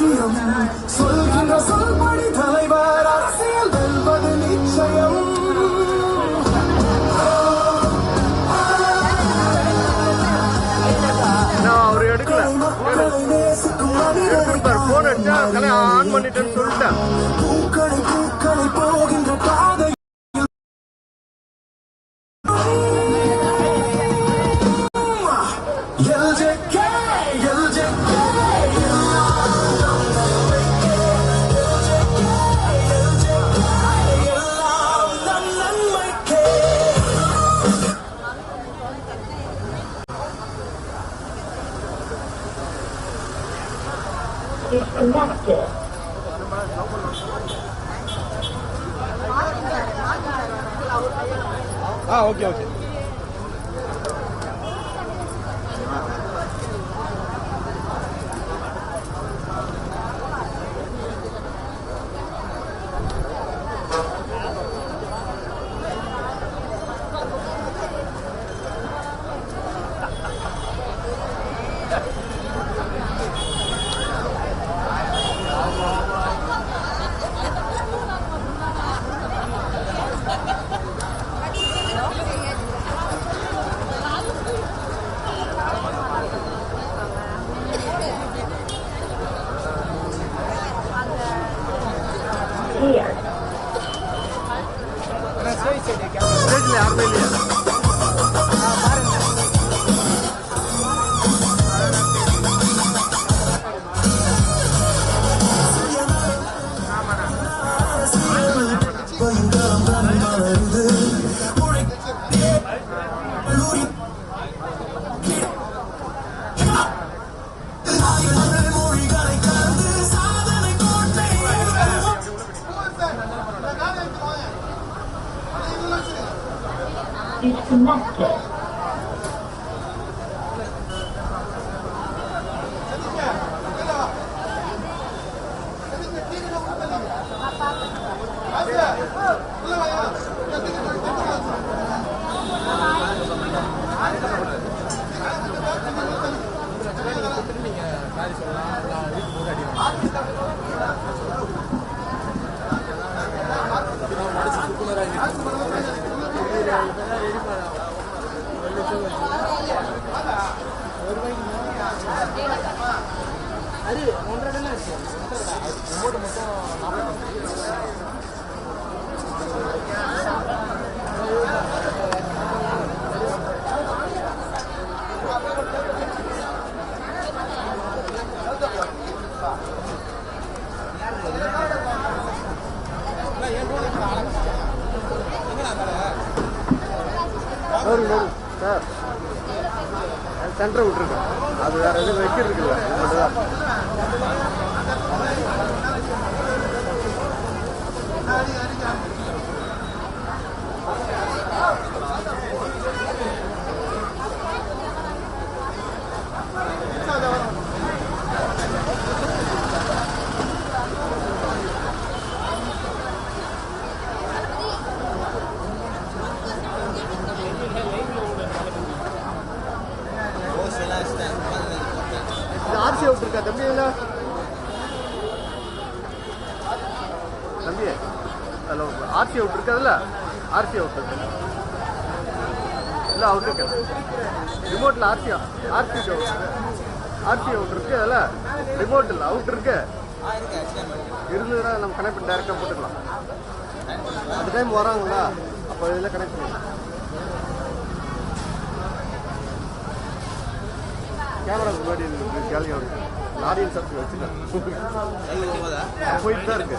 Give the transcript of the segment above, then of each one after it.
அவசியம் சொல்கின்ற சொல்படி தலைவர் அரசியல் வெல்வது நிச்சயம் போன ஆன் பண்ணிட்டேன்னு சொல்லிட்டேன். போகின்ற RC RC out RC out இருக்கு அதுல ரிமோட் இல்ல அவுட் இருக்கு. இருந்ததுன்னா நம்ம கனெக்ட் பண்ணி டைரக்டா போட்டுக்கலாம். அந்த டைம் வராங்களா? அப்போ இதில் கனெக்ட் பண்ணலாம். கேமரா முன்னாடி கேள்வியாக இருக்கு. ஆடியன்ஸ் சப்ஸ்கிரைப் வச்சுருக்கேன் போயிட்டு தான் இருக்கு.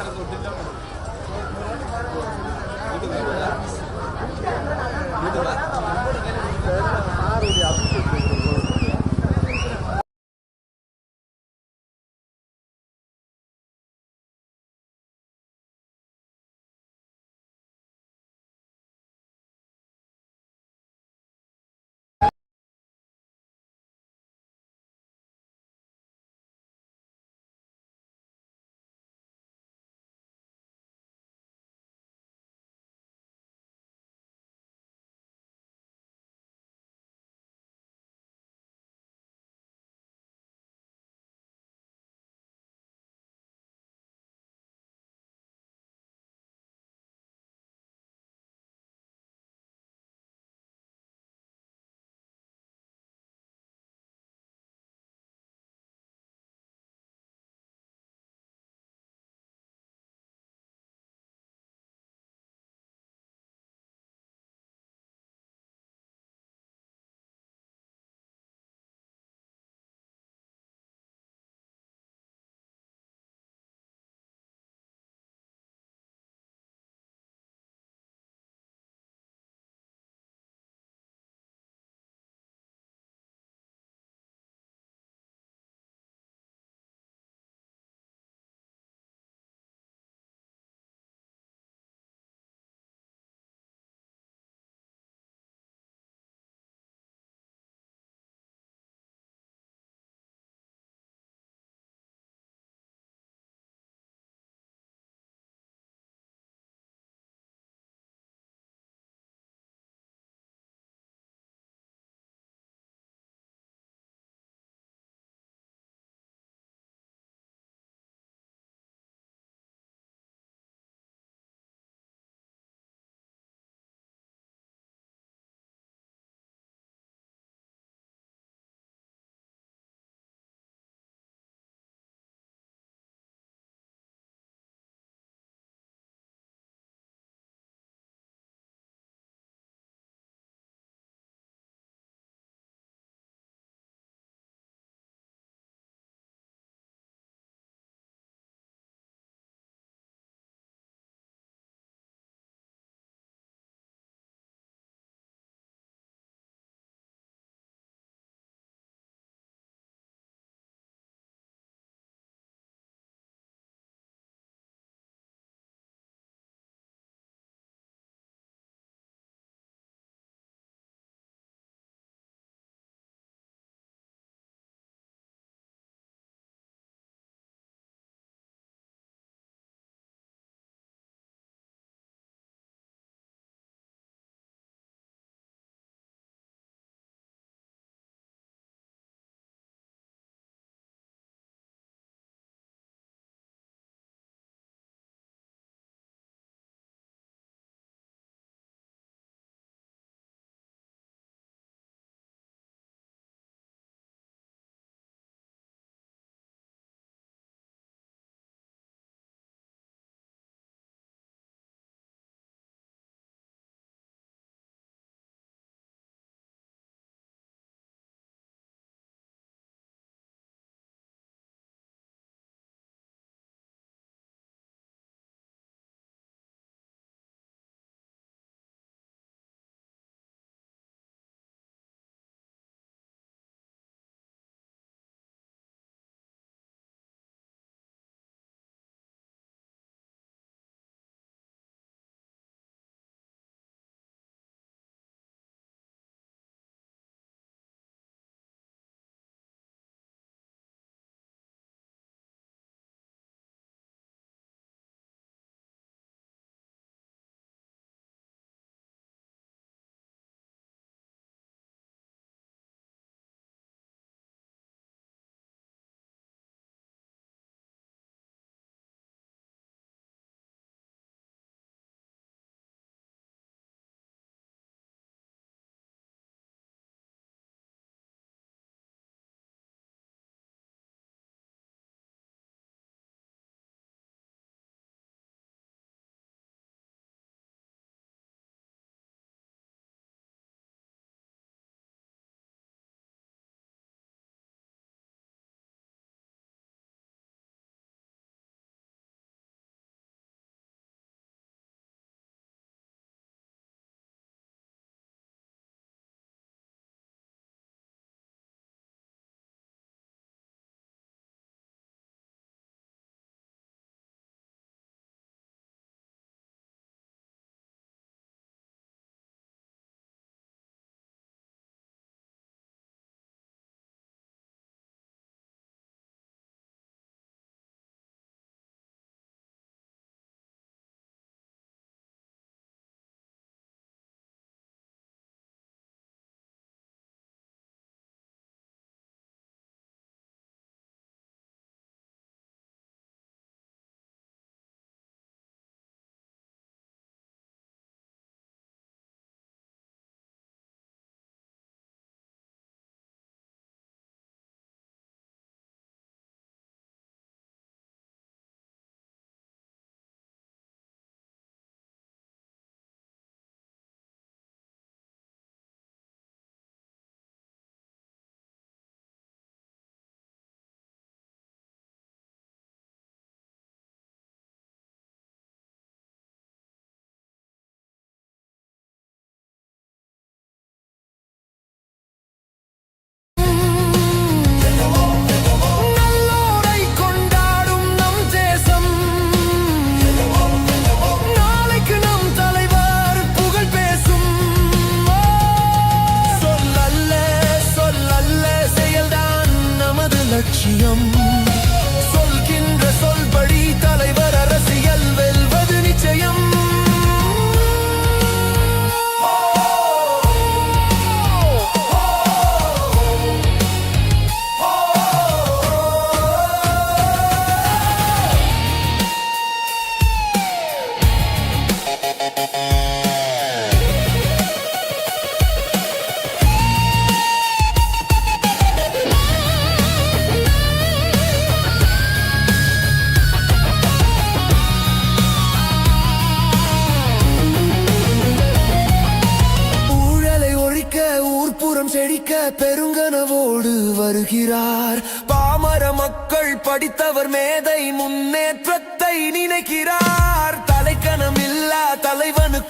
தலைக்கணம்